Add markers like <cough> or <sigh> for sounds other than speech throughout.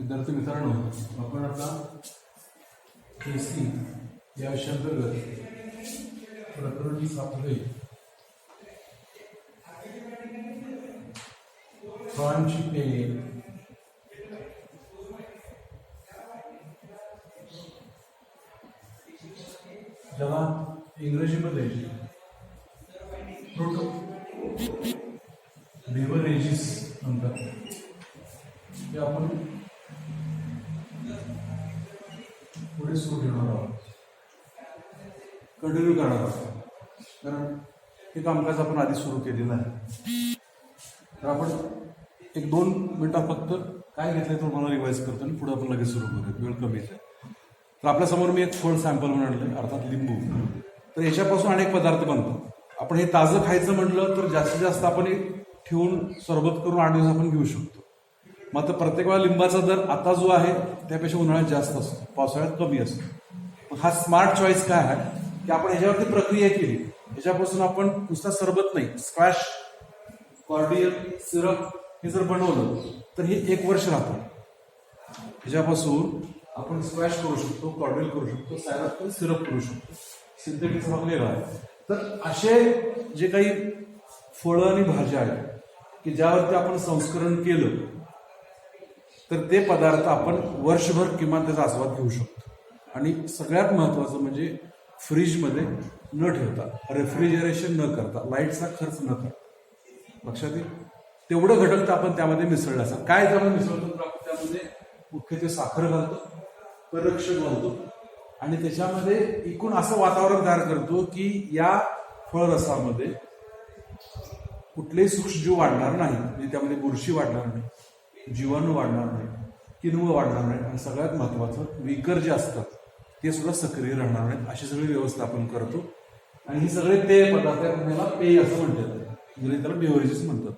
विद्यार्थी मित्रांनो आपण आता ए सी या विषयांतर्गत प्रकरण सातवे फळांची पेये जमा हे कामकाज आपण आधी सुरू केलेलं आहे. तर आपण एक दोन मिनिटात फक्त काय घेतलंय तो मला रिवाईज करतो आणि पुढे आपण लगेच सुरू करूया वेळ कमी आहे. तर आपल्यासमोर मी एक फळ सॅम्पल म्हणून आणलं अर्थात लिंबू. तर याच्यापासून अनेक पदार्थ बनतात. आपण हे ताजं खायचं म्हटलं तर जास्तीत जास्त आपण हे ठेवून सरबत करून आठ दिवस आपण घेऊ शकतो. मात्र प्रत्येक वेळा लिंबाचा दर आता जो आहे त्यापेक्षा उन्हाळ्यात जास्त असतो. पावसाळ्यात कमी असतो. हा स्मार्ट चॉईस काय आहे? की आपण ह्याच्यावरती प्रक्रिया केली. ह्याच्यापासून आपण नुसता सरबत नाही स्क्वॅश कॉर्डियल सिरप हे जर बनवलं तर हे एक वर्ष राहतं. ह्याच्यापासून आपण स्क्वॅश करू शकतो कॉर्डियल करू शकतो सायरप करून सिरप करू शकतो. सिंथेटिकचा भाग वेगळा आहे. तर असे जे काही फळं आणि भाज्या आहेत की ज्यावरती आपण संस्करण केलं तर ते पदार्थ आपण वर्षभर किमान त्याचा आस्वाद घेऊ शकतो. आणि सगळ्यात महत्वाचं म्हणजे फ्रीजमध्ये न ठेवता रेफ्रिजरेशन न करता लाईटचा खर्च न करता. लक्षात येईल? तेवढं घटक तर आपण त्यामध्ये मिसळलं असं काय त्यामध्ये मिसळतो तर आपण त्यामध्ये मुख्यत्वे साखर घालतो परिरक्षक घालतो आणि त्याच्यामध्ये एकूण असं वातावरण तयार करतो की या फळरसामध्ये कुठलेही सूक्ष्मजीव वाढणार नाही म्हणजे त्यामध्ये बुरशी वाढणार नाही जीवाणू वाढणार नाही किणवं वाढणार नाही. आणि सगळ्यात महत्वाचं विकर जे असतात ते सुद्धा सक्रिय राहणार नाहीत अशी सगळी व्यवस्था आपण करतो. आणि हे सगळे पेय पदार्थ त्याला पेय असं म्हणतात म्हणजे त्याला बेवरेजेस म्हणतात.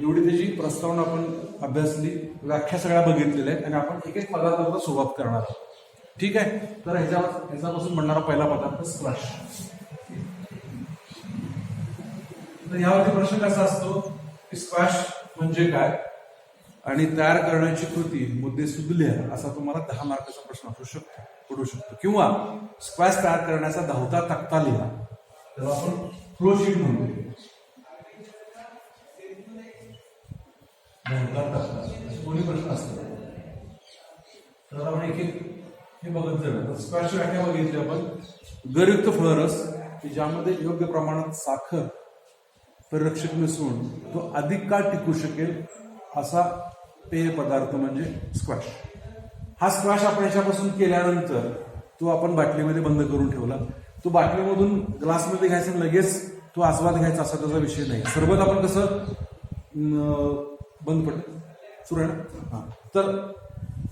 एवढी त्याची प्रस्तावना आपण अभ्यासली व्याख्या सगळ्या बघितलेल्या आहेत आणि आपण एक एक पदार्थाला सुरुवात करणार आहोत. ठीक आहे? तर ह्याच्या ह्याच्यापासून म्हणणारा पहिला पदार्थ स्क्वॅश. तर यावरती प्रश्न कसा असतो की स्क्वॅश म्हणजे काय? आणि तयार करण्याची कृती मुद्दे सुधल्या असा तुम्हाला दहा मार्काचा प्रश्न असू शकतो पडू शकतो. किंवा स्क्वॅश तयार करण्याचा धावता तक्ता लिहा. त्याला आपण फ्लो म्हणतो धावता तक्ता. दोन्ही प्रश्न असतात तर आपण एक एक हे बघत जाऊया. स्क्वॅश व्याख्या बघितली आपण. गरयुक्त फळरस की ज्यामध्ये योग्य प्रमाणात साखर परिरक्षक मिसळून तो अधिक काळ टिकू शकेल असा पेय पदार्थ म्हणजे स्क्वॅश हा स्क्वॅश आपण याच्यापासून केल्यानंतर तो आपण बाटलीमध्ये बंद करून ठेवला. तो बाटलीमधून ग्लासमध्ये घ्यायचा आणि लगेच तो आस्वाद घ्यायचा असा त्याचा विषय नाही. सरबत आपण कसं बंद पडत सुरू हां. तर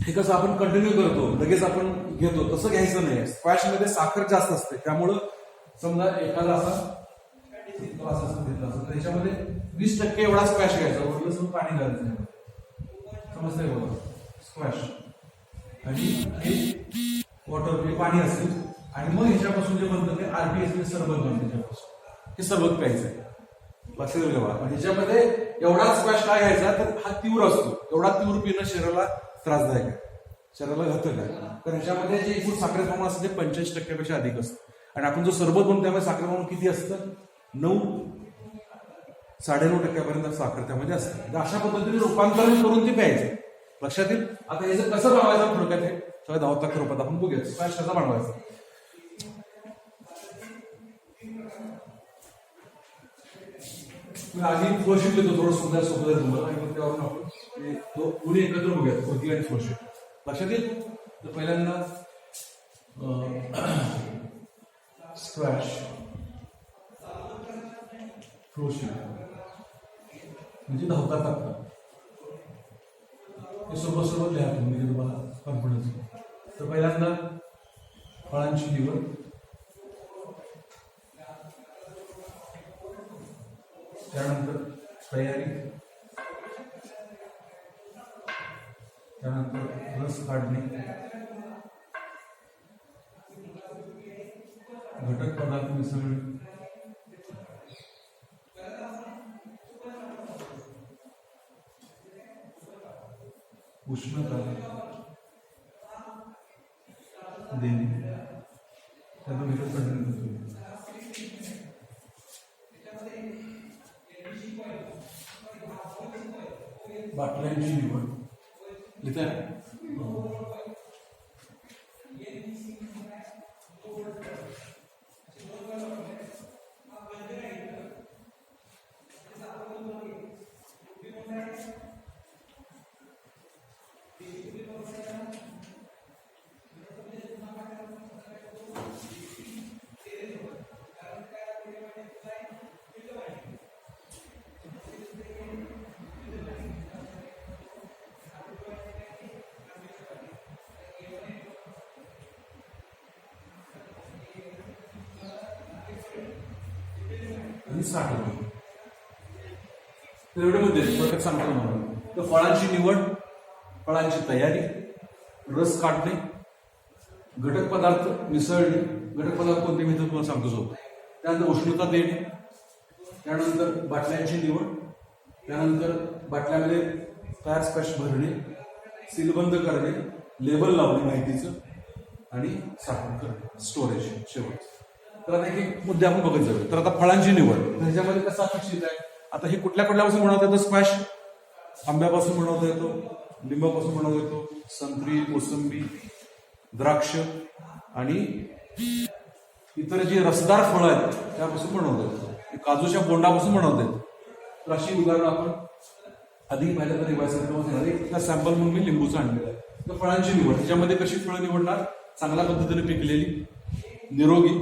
हे कसं आपण कंटिन्यू करतो लगेच आपण घेतो. तसं घ्यायचं नाही. स्क्वॅशमध्ये साखर जास्त असते. त्यामुळं समजा एखादा असा ग्लास असं घेतला तर त्याच्यामध्ये वीस टक्के एवढा स्क्वॅश घ्यायचा. उरलं पाणी घालायचं. समजतंय बघा स्क्वॅश आणि हे वॉटर म्हणजे पाणी असेल. आणि मग ह्याच्यापासून जे बनतं ते आरपीएस सरबत बनतं त्याच्यापासून. हे सरबत प्यायचं आहे. लक्षात ठेवा पण म्हणजे ह्याच्यामध्ये एवढा स्क्वॅश काय घ्यायचा तर हा तीव्र असतो. एवढा तीव्र पिणं शरीराला त्रासदायक आहे. शरीराला घातक आहे. तर ह्याच्यामध्ये जे एकूण साखरेचं प्रमाण असतं ते पंच्याऐंशी टक्क्यापेक्षा अधिक असतं. आणि आपण जो सरबत बनतो त्यामध्ये साखर प्रमाण किती असतं? नऊ साडेनऊ टक्क्यापर्यंत साखर त्यामध्ये असते. म्हणजे अशा पद्धतीने रूपांतरण करून ते प्यायचे. लक्षात येईल? आता याचं कसं बनवायचं थोडक्यात हे? दहा धावता रूपात आपण बघूया. स्क्वॅश बनवायचं? आधी फ्लोशीट घेतो थोडं सुद्धा सोबत तुम्हाला. आणि मग त्यावरून आपण तो दो- एकत्र बघूया कृती आणि फ्लोशीट लक्षात येईल? तर पहिल्यांदा स्क्वॅश फ्लोशीट <clears throat> म्हणजे धावता टाकता हे सोबत सोबत लिहा तुम्ही म्हणजे तुम्हाला कॉन्फिडन्स तर पहिल्यांदा फळांची निवड. त्यानंतर तयारी. त्यानंतर रस काढणे. घटक पदार्थ मिसळणे. उष्णता देणे त्यातून इकडे कंटिन्यू करतो बाटल्यांची निवड लिहिताय आणि साठवणे तर एवढे मुद्दे थोडक्यात सांगतो म्हणून तर फळांची निवड फळांची तयारी रस काढणे घटक पदार्थ मिसळणे. घटक पदार्थ कोणते मी तर तुम्हाला सांगतो त्यानंतर उष्णता देणे. त्यानंतर बाटल्यांची निवड. त्यानंतर बाटल्यामध्ये तयार स्पॅश भरणे. सीलबंद करणे. लेबल लावणे माहितीचं. आणि साठवण करणे. स्टोरेज शेवट तर आता एक मुद्दे आपण बघत जाऊ तर आता फळांची निवड. तर ह्याच्यामध्ये कसं अपेक्षित आहे? आता हे कुठल्या कुठल्यापासून बनवता येतं? स्क्वॅश? आंब्यापासून बनवता येतो. लिंबापासून बनवता येतो. संत्री मोसंबी द्राक्ष आणि इतर जी रसदार फळं आहेत त्यापासून बनवता येतो. काजूच्या बोंडापासून बनवता येतं. तर अशी उदाहरणं आपण आधी पाहिलं तर रिवायचं सॅम्पल म्हणून मी लिंबूचं आणलेलं आहे. तर फळांची निवड. त्याच्यामध्ये कशी फळं निवडणार? चांगल्या पद्धतीने पिकलेली निरोगी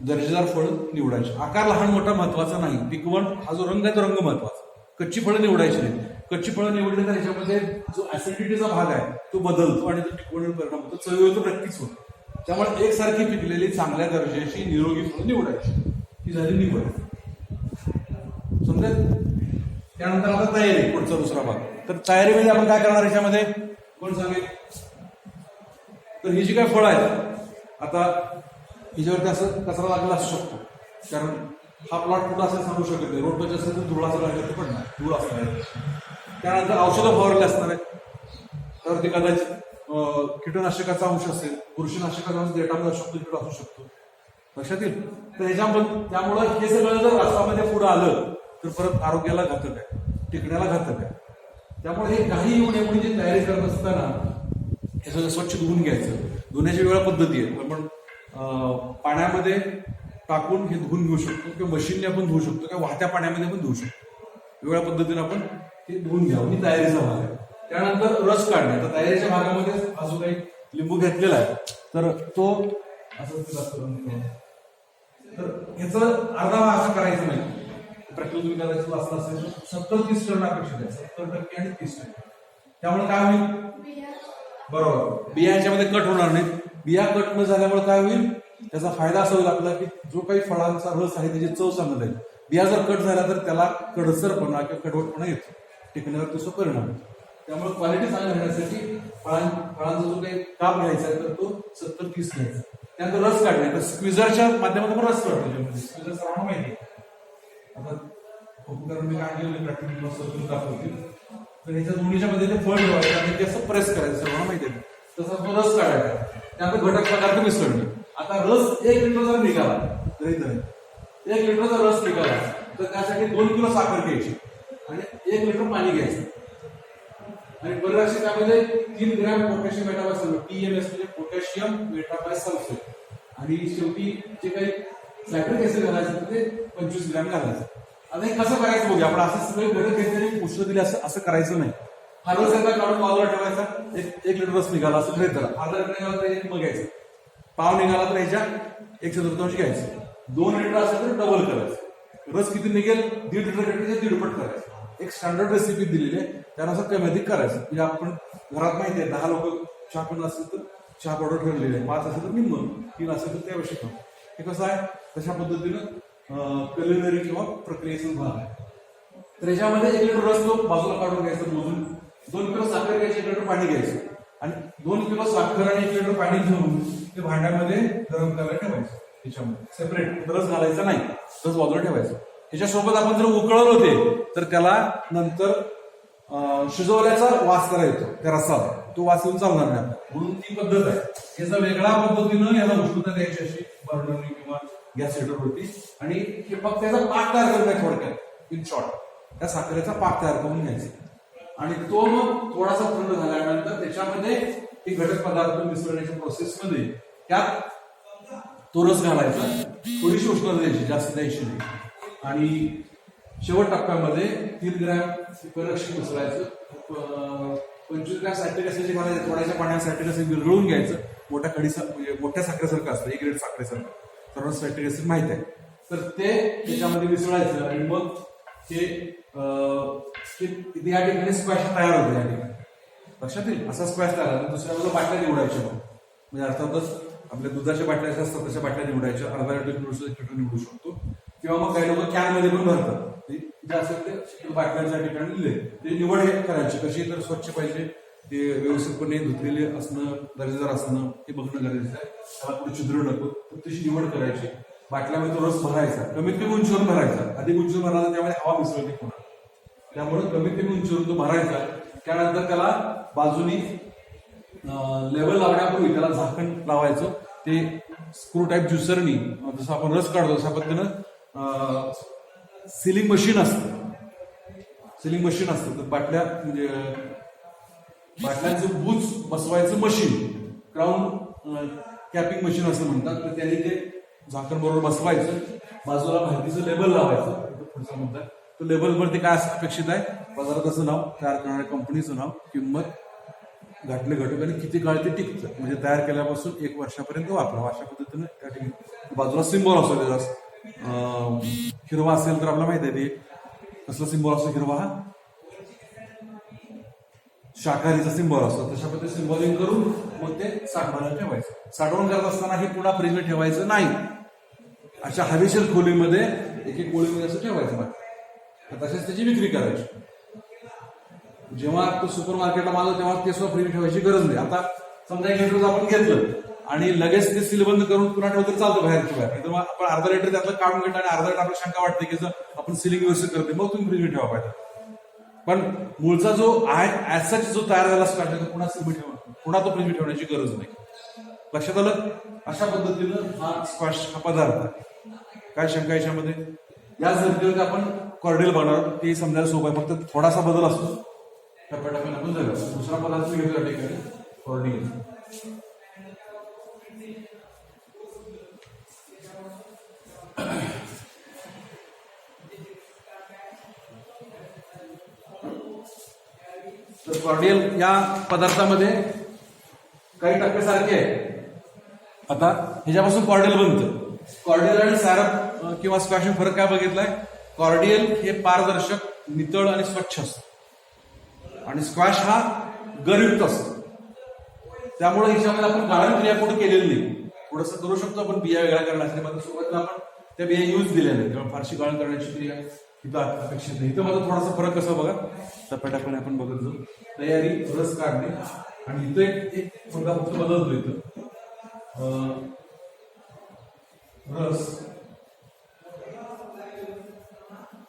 दर्जेदार फळं निवडायची. आकार लहान मोठा महत्त्वाचा नाही. पिकवण हा जो रंग आहे तो रंग महत्त्वाचा. कच्ची फळं निवडायची नाही कच्ची फळं निवडली तर ह्याच्यामध्ये जो ऍसिडिटीचा भाग आहे तो बदलतो आणि तो टिकवणीवर परिणाम होतो. चवीवर तो नक्कीच होतो. त्यामुळे एकसारखी पिकलेली चांगल्या दर्जाची निरोगी फळं निवडायची. ही झाली निवड. समजेल त्यानंतर आता तयारी पुढचा दुसरा भाग. तर तयारीमध्ये आपण काय करणार याच्यामध्ये? कोण सांगेल? तर ही जी काय फळं आहेत आता हिच्यावरती असं कचरा लागला असू शकतो. कारण हा प्लॉट कुठं असेल सांगू शकत नाही. रोडचे असेल तर असं लागलं तर पडणार. धूळ असणार आहे. त्यानंतर औषधं फवारले असणार आहेत. तर ते कदाचित कीटनाशकाचा कीटकनाशकाचा अंश असेल बुरशीनाशकाचा अंश डेटामध्ये असू शकतो तिकडे असू शकतो. लक्षात येईल? तर ह्याच्यामध्ये त्यामुळं हे सगळं जर रस्त्यामध्ये पुढं आलं तर परत आरोग्याला घातक आहे. टिकण्याला घातक आहे. त्यामुळे हे काही येऊन नये जी तयारी करत असताना हे सगळं स्वच्छ धुवून घ्यायचं. धुण्याची वेगळ्या पद्धती आहेत आपण पाण्यामध्ये टाकून हे धुवून घेऊ शकतो किंवा मशीनने आपण धुवू शकतो किंवा वाहत्या पाण्यामध्ये पण धुवू शकतो. वेगळ्या पद्धतीने आपण हे धुवून घ्यावं ही तयारीचा भाग आहे. त्यानंतर रस काढणे. तर तयारीच्या भागामध्ये हा जो काही लिंबू घेतलेला आहे. तर तो असं तिला करून तर ह्याचं अर्धा भाग असं करायचं नाही. प्रक्रिया तुम्ही करायचं असं असेल. तर सत्तर तीस टन अपेक्षित आहे. सत्तर टक्के आणि तीस टक्के. त्यामुळे काय होईल? बरोबर. बिया ह्याच्यामध्ये कट होणार नाहीत. बिया कट न झाल्यामुळे काय होईल? त्याचा फायदा असा होईल आपला की जो काही फळांचा रस आहे त्याची चव चांगली जाईल बिया जर कट झाला तर त्याला कडसरपणा किंवा कडवटपणा येतो. टिकण्यावर त्याचा परिणाम होतो. त्यामुळे क्वालिटी चांगली राहण्यासाठी फळां फळांचा जो काही काप घ्यायचा आहे तर तो सत्तर तीस घ्यायचा. त्यानंतर रस काढणे. तर स्क्विझरच्या माध्यमातून रस काढतो त्याच्यामध्ये. स्क्विझर सर्वांना माहिती आता उपकरण मी काय केलं? प्रॅक्टिकल दाखवतील तर ह्याच्या दोन्हीच्या मध्ये ते फळ ठेवायचं आणि ते असं प्रेस करायचं सर्वांना माहिती आहे. तसा तो रस काढायचा. त्यानंतर घटक पदार्थ मिसळणे आता रस एक लिटर जर निघाला. तरी तरी एक लिटरचा रस निघाला. तर त्यासाठी दोन किलो साखर घ्यायची. आणि एक लिटर पाणी घ्यायचं. आणि बऱ्याचशे त्यामध्ये तीन ग्रॅम पोटॅशियम मेटाबाय पीएमएस म्हणजे पोटॅशियम मेटाबाय सल्फेट. आणि शेवटी जे काही सायट्रिक ऍसिड घालायचं ते पंचवीस ग्रॅम घालायचं. आता हे कसं करायचं बघूया. आपण असं सगळे घटक घेतले उष्ण दिले असं असं करायचं नाही. हा रस एकदा काढून बाजूला ठेवायचा. एक एक लिटर रस निघाला असं घेत झाला अर्धा लिटर निघाला तर एक मग घ्यायचं पाव निघाला तर ह्याच्या एक चतुर्थांश घ्यायचं. दोन लिटर असेल तर डबल करायचं. रस किती निघेल? दीड लिटर घेतली दीडपट करायचं. एक स्टँडर्ड रेसिपी दिलेली आहे. त्यानुसार कमी अधिक करायचं. म्हणजे आपण घरात माहिती आहे दहा लोक चहा पण असेल तर चहा पावडर ठरलेली आहे. पाच असेल तर निम्म तीन असेल तर ते आवश्यक हे कसं आहे? तशा पद्धतीनं कलिनरी किंवा प्रक्रियेचा भाग आहे. तर याच्यामध्ये एक लिटर रस तो बाजूला काढून घ्यायचं मोजून. दोन किलो साखर घ्यायची एक लिटर पाणी घ्यायचं. आणि दोन किलो साखर आणि एक लिटर पाणी घेऊन ते भांड्यामध्ये गरम करायला ठेवायचं त्याच्यामध्ये. सेपरेट रस घालायचा नाही. रस बाजूला ठेवायचं. त्याच्यासोबत आपण जर उकळत होते तर त्याला नंतर शिजवल्याचा वास करा येतो. त्या रसाला. तो वास येऊन चालणार नाही म्हणून ती पद्धत आहे. याचा वेगळ्या पद्धतीनं याला उष्णता द्यायची अशी. बर्नरनी किंवा गॅस होती आणि हे त्याचा पाक तयार करत आहे थोडक्यात. इन शॉर्ट त्या साखरेचा पाक तयार करून घ्यायचा. आणि तो मग थोडासा थंड झाल्यानंतर त्याच्यामध्ये हे घटक पदार्थ मिसळण्याच्या प्रोसेसमध्ये त्यात तो रस घालायचा. थोडीशी उष्णता द्यायची जास्त द्यायची नाही. आणि शेवट टप्प्यामध्ये तीन ग्रॅम परक्षी मिसळायचं. पंचवीस ग्रॅम सॅक्रिक ऍसिड घालायचं. थोड्याशा पाण्यात सॅक्रिक ऍसिड विरघळून घ्यायचं. मोठ्या कडीसा म्हणजे मोठ्या साखरेसारखं असतं एक ग्रेड साखरेसारखं. सर्वांना सॅक्रिक ऍसिड माहीत आहे. तर ते त्याच्यामध्ये मिसळायचं आणि मग ते या ठिकाणी स्क्वॅश तयार होते या ठिकाणी. लक्षात येईल? असा स्क्वॅश तयार होतो. दुसऱ्या बाजूला बाटल्या निवडायच्या. मग म्हणजे अर्थातच आपल्या दुधाच्या बाटल्या असतात तशा बाटल्या निवडायच्या. अर्धा लिटर निवडू शकतो लिटर निवडू शकतो. किंवा मग काही लोक कॅनमध्ये पण भरतात. ते जे असेल ते बाटल्यांच्या ठिकाणी लिहिले ते निवड हे करायची. कशी तर स्वच्छ पाहिजे. ते व्यवस्थितपणे धुतलेले असणं दर्जेदार असणं हे बघणं गरजेचं आहे. त्याला कुठे छिद्र नको तर तशी निवड करायची. बाटल्यामध्ये तो रस भरायचा. कमीत कमी उंचीवर भरायचा. अधिक उंचीवर भरायचा त्यामुळे त्यामध्ये हवा मिसळते पुन्हा त्यामुळे कमीत कमी उंचीवर तो भरायचा. त्यानंतर त्याला बाजूनी लेवल लावण्यापूर्वी त्याला झाकण लावायचं. ते स्क्रू टाईप ज्युसरनी जसं आपण रस काढतो तशा पद्धतीनं सिलिंग मशीन असतं. सिलिंग मशीन असतं. तर बाटल्या म्हणजे बाटल्यांचं बूच बसवायचं मशीन क्राऊन कॅपिंग मशीन असं म्हणतात. तर त्यांनी ते झाकण बरोबर बसवायचं. बाजूला माहितीचं लेबल लावायचं. म्हणतात. तर लेबलवर ते काय अपेक्षित आहे? पदार्थाचं नाव तयार करणाऱ्या कंपनीचं नाव किंमत घातले घटक आणि किती काळ ते टिकतं. म्हणजे तयार केल्यापासून एक वर्षापर्यंत वापरावं अशा पद्धतीनं त्या ठिकाणी बाजूला सिम्बॉल असतो त्याचा. हिरवा असेल तर आपल्याला माहिती आहे ते. कसला सिम्बॉल असतो हिरवा हा? शाकाहारीचा सिंबॉल असतो. तशा पद्धतीने सिंबॉलिंग करून मग ते साठवायला ठेवायचं. साठवण करत असताना हे पुन्हा फ्रीजमध्ये ठेवायचं नाही. अशा हवेशीर खोलीमध्ये एक एक कोळीमध्ये असं ठेवायचं बाकी तसेच त्याची विक्री करायची. जेव्हा तो सुपर मार्केटला माल तेव्हा ते सुद्धा फ्री ठेवायची गरज नाही. आता समजा एक लिटर आपण घेतलं आणि लगेच ते सीलबंद करून पुन्हा ठेवलं तर चालतं बाहेरच्या बाहेर तर मग आपण अर्धा लिटर त्यातलं काढून घेतो आणि अर्धा लिटर आपल्याला शंका वाटते की जर आपण सिलिंग व्यवस्थित करते मग तुम्ही फ्रीज ठेवा पाहिजे. पण मूळचा जो आहे ऍज जो तयार झाला स्टार्ट तो पुन्हा सिल्मी ठेवा पुन्हा तो फ्रीज ठेवण्याची गरज नाही. लक्षात आलं? अशा पद्धतीनं हा स्क्वॅश हा पदार्थ आहे. काय शंका याच्यामध्ये? या सर्किट आपण कॉर्डेल बनवणार ते समजायला सोपं आहे. फक्त थोडासा बदल असतो. टप्प्याटप्प्याने आपण जायला दुसरा पदार्थ मी घेतो या ठिकाणी कॉर्डिंग कॉर्डियल या पदार्थामध्ये काही टप्प्यासारखे आहे आता ह्याच्यापासून कॉर्डियल बनतं. कॉर्डियल आणि सॅरप किंवा स्क्वॅश फरक काय बघितलाय? कॉर्डियल हे पारदर्शक नितळ आणि स्वच्छ असतं. आणि स्क्वॅश हा गरयुक्त असतो. त्यामुळे ह्याच्यामध्ये आपण गाळण क्रिया कुठे केलेली नाही. थोडस करू शकतो आपण बिया वेगळ्या करण्यासाठी मात्र सुरुवातीला आपण त्या बिया यूज दिल्या नाही किंवा फारशी गाळण करण्याची क्रिया इथं अपेक्षित नाही इथं माझा थोडासा फरक कसा बघा. टप्प्याटप्प्याने आपण बघत जाऊ. तयारी रस काढणे. आणि इथं एक एक मुद्दा फक्त बदलतो इथं. रस.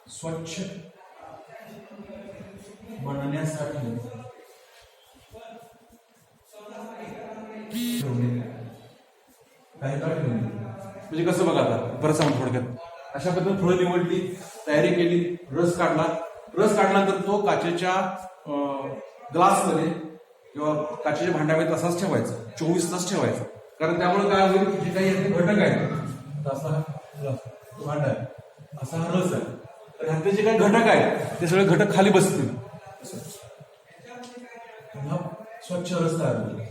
स्वच्छ बनण्यासाठी ठेवणे. काही काळ ठेवणे. म्हणजे कसं बघा आता? बरं सांग थोडक्यात. अशा पद्धतीने फळं निवडली तयारी केली रस काढला. रस काढल्यानंतर तो काचेच्या ग्लासमध्ये किंवा काचेच्या भांड्यामध्ये तसाच ठेवायचा. चोवीस तास ठेवायचा. कारण त्यामुळे काय होईल की जे काही घटक आहेत तसा असा भांडा आहे. असा हा रस आहे. तर ह्यातले जे काही घटक आहेत ते सगळे घटक खाली बसतील. स्वच्छ रस तयार होईल.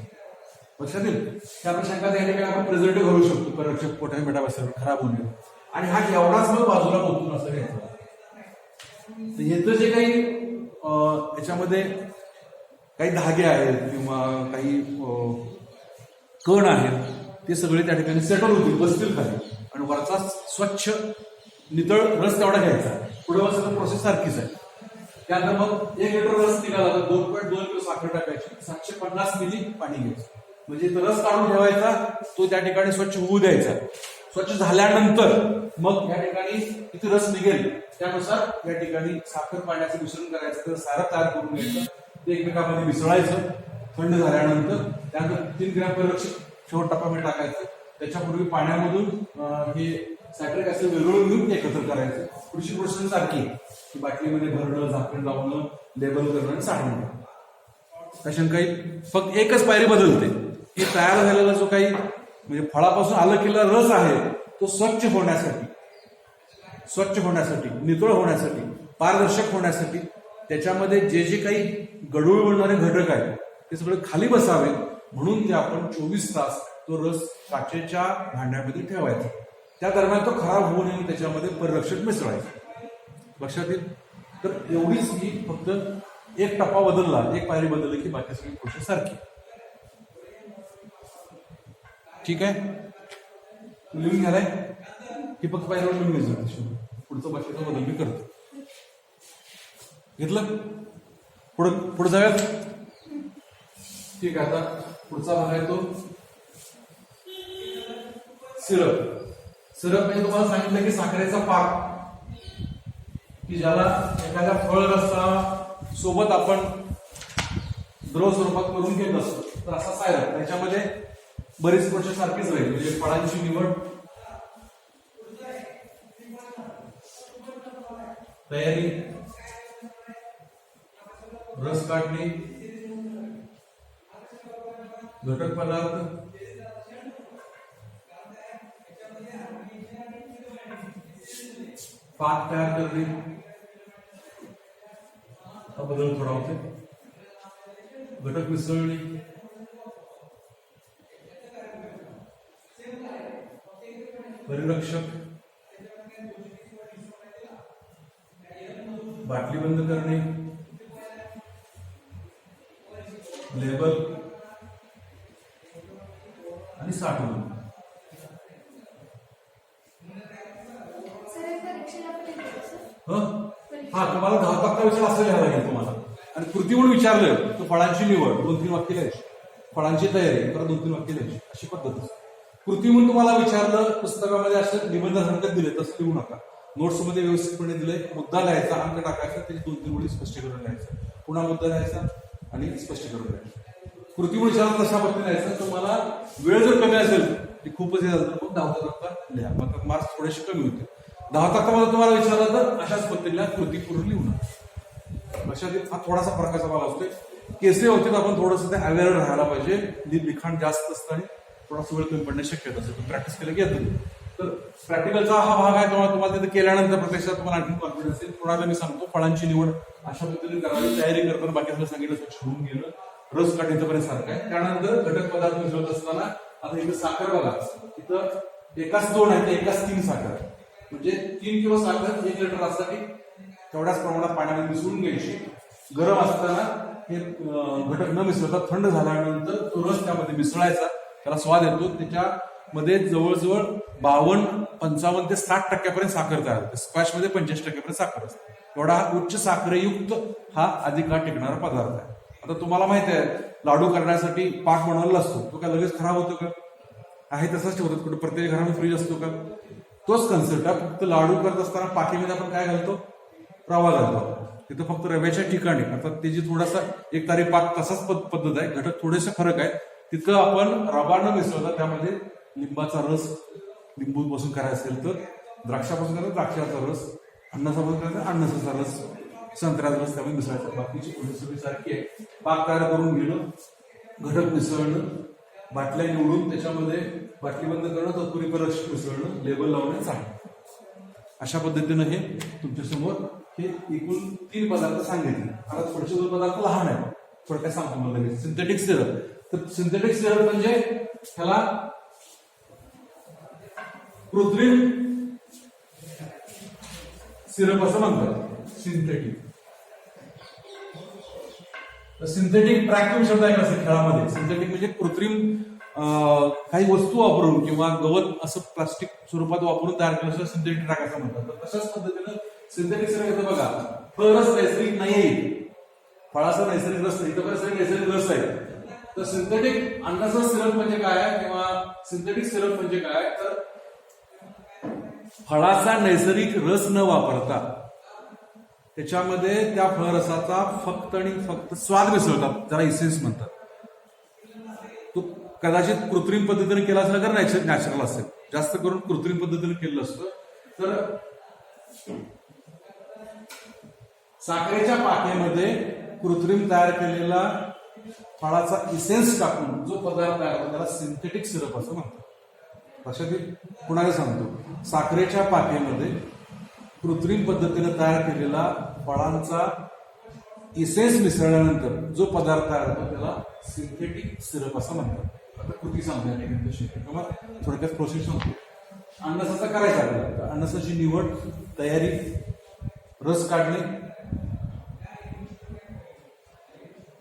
लक्षात येईल? त्या आपण शंका त्या ठिकाणी आपण प्रेझेंटिव्ह घालू शकतो. परक्षक पोटाने बेटा खराब होऊ नये. आणि हा एवढाच मग बाजूला पोहोचून असं घ्यायचं? तर याचं जे काही अं, याच्यामध्ये काही धागे आहेत किंवा काही कण आहेत ते सगळे त्या ठिकाणी सेटल होतील बसतील खाली. आणि वरचा स्वच्छ नितळ रस तेवढा घ्यायचा. पुढे बसलं प्रोसेस सारखीच आहे. त्यानंतर मग एक लिटर रस निघाला तर दोन पॉईंट दोन किलो साखर टाकायची. सातशे पन्नास मिली पाणी घ्यायचं. म्हणजे तो रस काढून ठेवायचा तो त्या ठिकाणी स्वच्छ होऊ द्यायचा. स्वच्छ झाल्यानंतर मग या ठिकाणी किती रस निघेल? त्यानुसार या ठिकाणी साखर पाण्याचं मिश्रण करायचं तर सारं तयार करून घ्यायचं ते एकमेकांमध्ये मिसळायचं. थंड झाल्यानंतर त्यानंतर तीन ग्रॅम परिरक्षक शेवट टप्प्यामध्ये टाकायचं. त्याच्यापूर्वी पाण्यामधून हे सायट्रिक ऍसिड वेगळं घेऊन ते एकत्र करायचं. कृषी प्रोसेस सारखी की बाटलीमध्ये भरणं झाकण लावणं लेबल करणं आणि साठवणं. काही फक्त एकच पायरी बदलते. की तयार झालेला जो काही म्हणजे फळापासून आलं केलेला रस आहे तो स्वच्छ होण्यासाठी स्वच्छ होण्यासाठी नितळ होण्यासाठी पारदर्शक होण्यासाठी त्याच्यामध्ये जे जे काही गडूळ बनणारे घटक आहेत ते सगळे खाली बसावे म्हणून ते आपण चोवीस तास तो रस काचेच्या भांड्यामध्ये ठेवायचा. त्या दरम्यान तो खराब होऊ नये त्याच्यामध्ये परिरक्षक मिसळायचं. लक्षात येईल? तर एवढीच ही फक्त एक टप्पा बदलला एक पायरी बदलली की बाकी सगळी गोष्ट सारखी. ठीक आहे? लिहून घ्यालाय की फक्त पाहिजे लिहून घ्यायचं पुढचं भाषेचा बदल मी करतो. घेतलं? पुढं पुढे जाऊयात ठीक आहे आता पुढचा भाग आहे तो सिरप. सिरप म्हणजे तुम्हाला सांगितलं की साखरेचा पाक. की ज्याला एखाद्या फळ रस्ता सोबत आपण द्रव स्वरूपात करून घेत असतो. तर असा सायरप. त्याच्यामध्ये बरीच वर्ष सारखीच राहील. म्हणजे फळांची निवड तयारी रस काढणे घटक पदार्थ पाक तयार करणे. हा बदल थोडा होते घटक मिसळणे. परिरक्षक बाटली बंद करणे. लेबल. आणि साठवण हं? हा तुम्हाला दहा तक्ता विचार असं लिहावं लागेल तुम्हाला. आणि कृती म्हणून विचारलं तर फळांची निवड दोन तीन वाक्य लिहायची. फळांची तयारी तर दोन तीन वाक्य लिहायची. अशी पद्धत असते. कृती म्हणून तुम्हाला विचारलं पुस्तकामध्ये असं निबंध संगत दिले तसं लिहू नका. नोट्समध्ये व्यवस्थितपणे दिले मुद्दा लिहायचा अंक टाकायचा त्याची दोन तीन वेळी स्पष्टीकरण लिहायचं. पुन्हा मुद्दा लिहायचा आणि स्पष्टीकरण द्यायचं कृती म्हणून विचारलं तशा पद्धतीने लिहायचं. तुम्हाला वेळ जर कमी असेल ती खूपच हे झालं मग दहा तक्ता लिहा. मग मार्क्स थोडेसे कमी होते दहा तक्तामध्ये तुम्हाला विचारलं तर अशाच पद्धतीने कृती पूर्ण लिहू नका. लक्षात हा थोडासा फरकाचा भाग असतोय. केसे होते तर आपण थोडंसं ते अवेअर राहायला पाहिजे. लिखाण जास्त असतं आणि थोडासा वेळ कमी पडण्याची शक्यता असते प्रॅक्टिस केलं की तर प्रॅक्टिकलचा हा भाग आहे तेव्हा तुम्हाला तिथे केल्यानंतर प्रत्यक्षात तुम्हाला आणखी कॉन्फिडन्स येईल थोडा मी सांगतो फळांची निवड अशा पद्धतीने करावी. तयारी करताना बाकी सगळं सांगितलं स्वच्छ होऊन गेलं रस काढ इथपर्यंत सारखं आहे. त्यानंतर घटक पदार्थ मिसळत असताना आता इथं साखर बघा. इथं एकाच दोन आहे तर एकाच तीन साखर. म्हणजे तीन किलो साखर एक लिटर असताना तेवढ्याच प्रमाणात पाण्यामध्ये मिसळून घ्यायची. गरम असताना हे घटक न मिसळता थंड झाल्यानंतर तो रस त्यामध्ये मिसळायचा. त्याला स्वाद येतो. त्याच्यामध्ये जवळजवळ बावन्न पंचावन्न ते साठ टक्क्यापर्यंत साखर तयार होते. स्क्वॅशमध्ये पंचेचाळीस टक्क्यापर्यंत साखर असते. एवढा हा उच्च साखरयुक्त हा अधिक काळ टिकणारा पदार्थ आहे. आता तुम्हाला माहिती आहे लाडू करण्यासाठी पाक बनवलेला असतो. तो काय लगेच खराब होतो का? आहे तसंच ठेवतात. कुठे प्रत्येक घरामध्ये फ्रीज असतो का? तोच कन्सेप्ट आहे. फक्त लाडू करत असताना पाकीमध्ये आपण काय घालतो? रवा घालतो. तिथं फक्त रव्याच्या ठिकाणी. अर्थात त्याची थोडासा एक तारीख पाक तसाच पद- पद्धत आहे. घटक थोडेसे फरक आहे. तिथं आपण रवा न मिसळता त्यामध्ये लिंबाचा रस लिंबूपासून करायचं करायचा असेल तर द्राक्षापासून करायचं द्राक्षाचा रस अन्नासापासून करायचं अन्नासाचा रस संत्र्याचा रस त्यामध्ये मिसळायचा. बाकीची सगळी सारखी आहे. पाक तयार करून घेणं घटक मिसळणं बाटल्या निवडून त्याच्यामध्ये बाटली बंद करणं तत्पुरी परत मिसळणं लेबल लावणं चांगलं अशा पद्धतीनं हे तुमच्यासमोर हे एकूण तीन पदार्थ सांगितले आता पुढचे दोन पदार्थ लहान आहेत. थोडक्यात सांगतो मला लगेच. सिंथेटिक सिरप तर सिंथेटिक सिरप म्हणजे ह्याला कृत्रिम सिरप असं म्हणतात सिंथेटिक सिंथेटिक ट्रॅक शब्द आहे असं खेळामध्ये? सिंथेटिक म्हणजे कृत्रिम काही वस्तू वापरून किंवा गवत असं प्लास्टिक स्वरूपात वापरून तयार केलं असं सिंथेटिक ट्रॅक असं म्हणतात. तर तशाच पद्धतीनं सिंथेटिक सिरप येतं बघा. फळरस नैसर्गिक नाही आहे फळाचा नैसर्गिक रस नाही इथं नैसर्गिक रस आहे. तर सिंथेटिक अन्नाचा सिरप म्हणजे काय किंवा सिंथेटिक सिरप म्हणजे काय तर फळाचा नैसर्गिक रस न वापरता त्याच्यामध्ये त्या फळरसाचा फक्त आणि फक्त स्वाद मिसळतात. त्याला इसेन्स म्हणतात. तो कदाचित कृत्रिम पद्धतीने केला असेल तर नॅचर नॅचरल असेल. जास्त करून कृत्रिम पद्धतीने केलं असतं. तर साखरेच्या पाकेमध्ये कृत्रिम तयार केलेला फळाचा इसेन्स टाकून जो पदार्थ तयार होतो त्याला सिंथेटिक सिरप असं म्हणतात लक्षात येईल कुणाला सांगतो? साखरेच्या पाकेमध्ये कृत्रिम पद्धतीने तयार केलेला फळांचा इसेन्स मिसळल्यानंतर जो पदार्थ तयार होतो त्याला सिंथेटिक सिरप असं म्हणतात आता कृती सांगतो किंवा थोडक्यात प्रोसेस सांगतो अन्नसाचा करायचा आपल्याला. निवड तयारी रस काढणे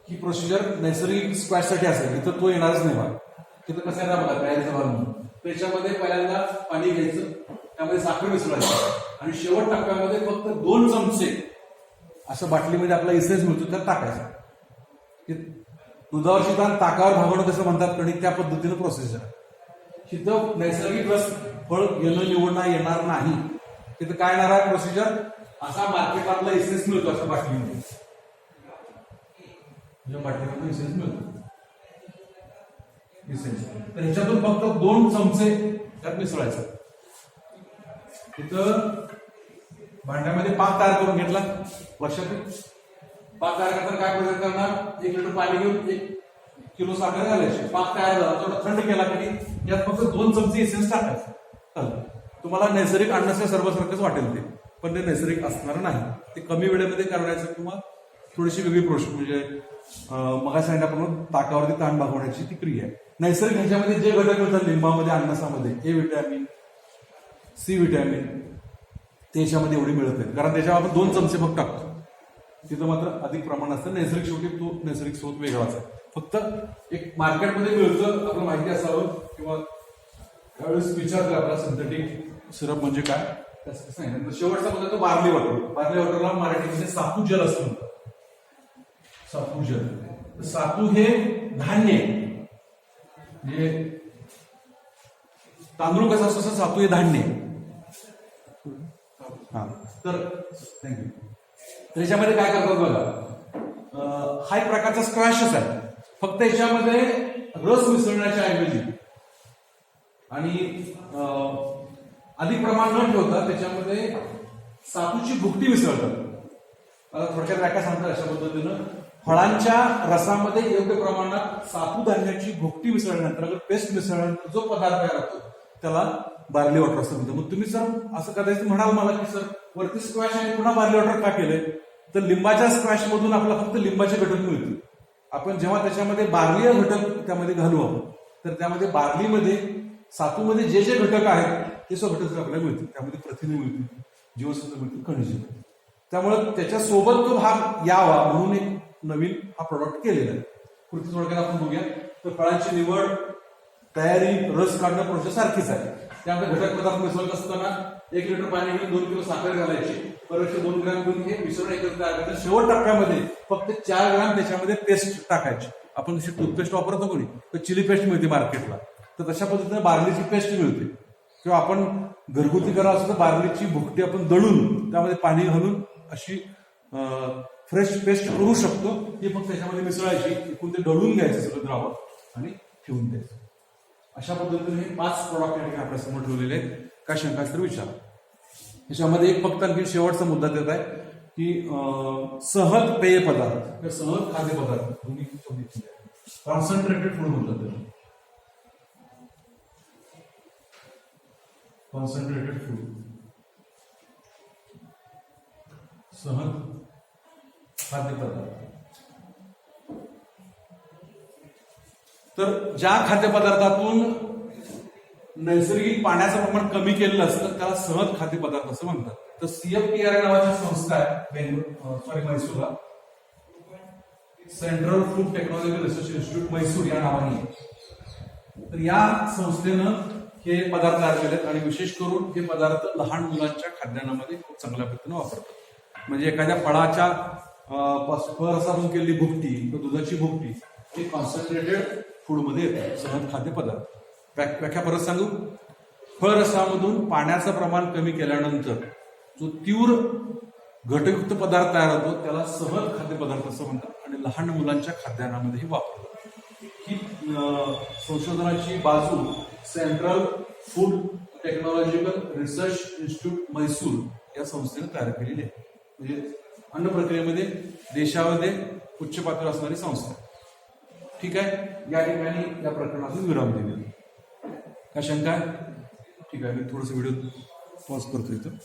ही प्रोसिजर नैसर्गिक स्क्वॅशसाठी असेल. इथं तो येणारच नाही भाग तिथं कसं येणार बघा तयारीचा भाग म्हणून. त्याच्यामध्ये पहिल्यांदा पाणी घ्यायचं त्यामध्ये साखर मिसळायचं. आणि शेवट टप्प्यामध्ये फक्त दोन चमचे असं बाटलीमध्ये आपला इसेन्स मिळतो तर टाकायचा. हे दुधावरची ताण ताकावर भागवणं कसं म्हणतात कणिक त्या पद्धतीनं प्रोसेस आहे. तिथं नैसर्गिक रस फळ घेणं निवडणं येणार नाही. तिथं काय येणार आहे प्रोसिजर असा मार्केटातला इसेन्स मिळतो अशा बाटलीमध्ये. म्हणजे बाटलीमध्ये इसेन्स मिळतो. इसेन्स तर ह्याच्यातून फक्त दोन चमचे त्यात मिसळायचं. तिथं भांड्यामध्ये पाक तयार करून घेतला वर्षातून पाक तयार करताना काय प्रयत्न करणार? एक लिटर पाणी घेऊन एक किलो साखर घालायची. पाक तयार झाला. थोडा थंड केला की यात फक्त दोन चमचे इसेन्स टाकायचं. तुम्हाला नैसर्गिक अन्नाच्या सर्वसारखंच वाटेल ते. पण ते नैसर्गिक असणार नाही. ते कमी वेळेमध्ये करण्याचं किंवा थोडीशी वेगळी प्रोसेस म्हणजे मग सांगितल्याप्रमाणे ताकावरती ताण भागवण्याची ती क्रिया आहे. नैसर्गिक ह्याच्यामध्ये जे घटक मिळतात लिंबामध्ये अन्नसामध्ये ए विटॅमिन सी व्हिटॅमिन ते याच्यामध्ये एवढी मिळत नाही कारण त्याच्यावर आपण दोन चमचे फक्त टाकतो. तिथं मात्र अधिक प्रमाण असतं. नैसर्गिक शेवटी तो नैसर्गिक स्रोत वेगळाच आहे. फक्त एक मार्केटमध्ये मिळतं आपण माहिती असावं किंवा त्यावेळेस विचारतो आपला सिंथेटिक सिरप म्हणजे काय? शेवटचा मुद्दा तो बार्ली वॉटर. बार्ली वॉटरला मराठीमध्ये सापू जल असं म्हणतात. सातूजन तर सातू हे धान्य. आहे. म्हणजे तांदूळ कसा असतो सातू हे धान्य. हा. तर थँक्यू त्याच्यामध्ये काय करतात बघा. हा एक प्रकारचा स्क्रॅशच आहे. फक्त याच्यामध्ये रस मिसळण्याच्या ऐवजी. आणि अधिक प्रमाण न ठेवता त्याच्यामध्ये सातूची भुकटी मिसळतात. थोडक्यात काय सांगतात अशा पद्धतीनं. फळांच्या रसामध्ये योग्य प्रमाणात सातू धान्याची भुकटी मिसळल्यानंतर अगर पेस्ट मिसळल्यानंतर जो पदार्थ तयार होतो त्याला बार्ली वॉटर असं म्हणतो मग तुम्ही सर असं कदाचित म्हणाल मला की सर वरती स्क्वॅश आणि पुन्हा बार्ली वॉटर का केलंय? तर लिंबाच्या स्क्वॅश मधून आपल्याला फक्त लिंबाचे घटक मिळतील. आपण जेव्हा त्याच्यामध्ये बार्ली घटक त्यामध्ये घालू आपण तर त्यामध्ये बार्लीमध्ये सातूमध्ये जे जे घटक आहेत ते सर्व घटक आपल्याला मिळतील. त्यामध्ये प्रथिने मिळतील जीवसत्व मिळतील खनिजे मिळतील. त्यामुळे त्याच्यासोबत तो भाग यावा म्हणून एक नवीन हा प्रॉडक्ट केलेला आहे. कृती थोडक्यात आपण बघूया. तर फळांची निवड तयारी रस काढणं प्रोसेस सारखीच आहे. त्यामध्ये घटक पदार्थ मिसळत असताना एक लिटर पाणी घेऊन दोन किलो साखर घालायची. परत दोन ग्रॅम घेऊन हे मिसळून एकत्र शेवट टप्प्यामध्ये फक्त चार ग्रॅम त्याच्यामध्ये पेस्ट टाकायची. आपण जशी टूथपेस्ट वापरतो कोणी तर चिली पेस्ट मिळते मार्केटला तर तशा पद्धतीने बार्लीची पेस्ट मिळते. किंवा आपण घरगुती करा असं तर बार्लीची भुकटी आपण दळून त्यामध्ये पाणी घालून अशी फ्रेश पेस्ट करू शकतो. ती फक्त त्याच्यामध्ये मिसळायची. एकूण ते दळून घ्यायचं सगळं द्रावण आणि ठेवून द्यायचं. अशा पद्धतीने हे पाच प्रोडक्ट या ठिकाणी आपल्यासमोर ठेवलेले आहेत. काय शंका असतील तर विचारा. त्याच्यामध्ये एक फक्त आणखी शेवटचा मुद्दा देत आहे की सहज पेय पदार्थ किंवा सहज खाद्य पदार्थ दोन्ही कॉन्सन्ट्रेटेड फूड म्हणतात त्याला. कॉन्सन्ट्रेटेड फूड सहज खाद्यपदार्थ तर ज्या खाद्यपदार्थातून नैसर्गिक पाण्याचं प्रमाण कमी केलेलं असतं त्याला सहज खाद्यपदार्थ असं म्हणतात. तर सीएफटीआर नावाची संस्था आहे Bengaluru sorry मैसूरला central food technology research institute Mysore या नावाने. तर या संस्थेनं हे पदार्थ तयार केलेत आणि विशेष करून हे पदार्थ लहान मुलांच्या खाद्यान्नामध्ये खूप चांगल्या पद्धतीने वापरतात. म्हणजे एखाद्या फळाच्या अं, केलेली भुकटी किंवा दुधाची भुकटी हे कॉन्सन्ट्रेटेड फूडमध्ये येते. सहज खाद्यपदार्थ. व्याख्या परत सांगू? फळरसामधून पाण्याचं प्रमाण कमी केल्यानंतर जो तीव्र घटयुक्त पदार्थ तयार होतो त्याला सहज खाद्यपदार्थ असं म्हणतात. आणि लहान मुलांच्या खाद्यान्नामध्येही वापरतात ही संशोधनाची बाजू central food technological research institute Mysore या संस्थेने तयार केलेली आहे. म्हणजे अन्न प्रक्रियेमध्ये देशामध्ये उच्च पातळी असणारी संस्था. ठीक आहे? या ठिकाणी या प्रकरणातून विराम दिले काय शंका ठीक आहे मी थोडस व्हिडिओ पॉज करतो इथं.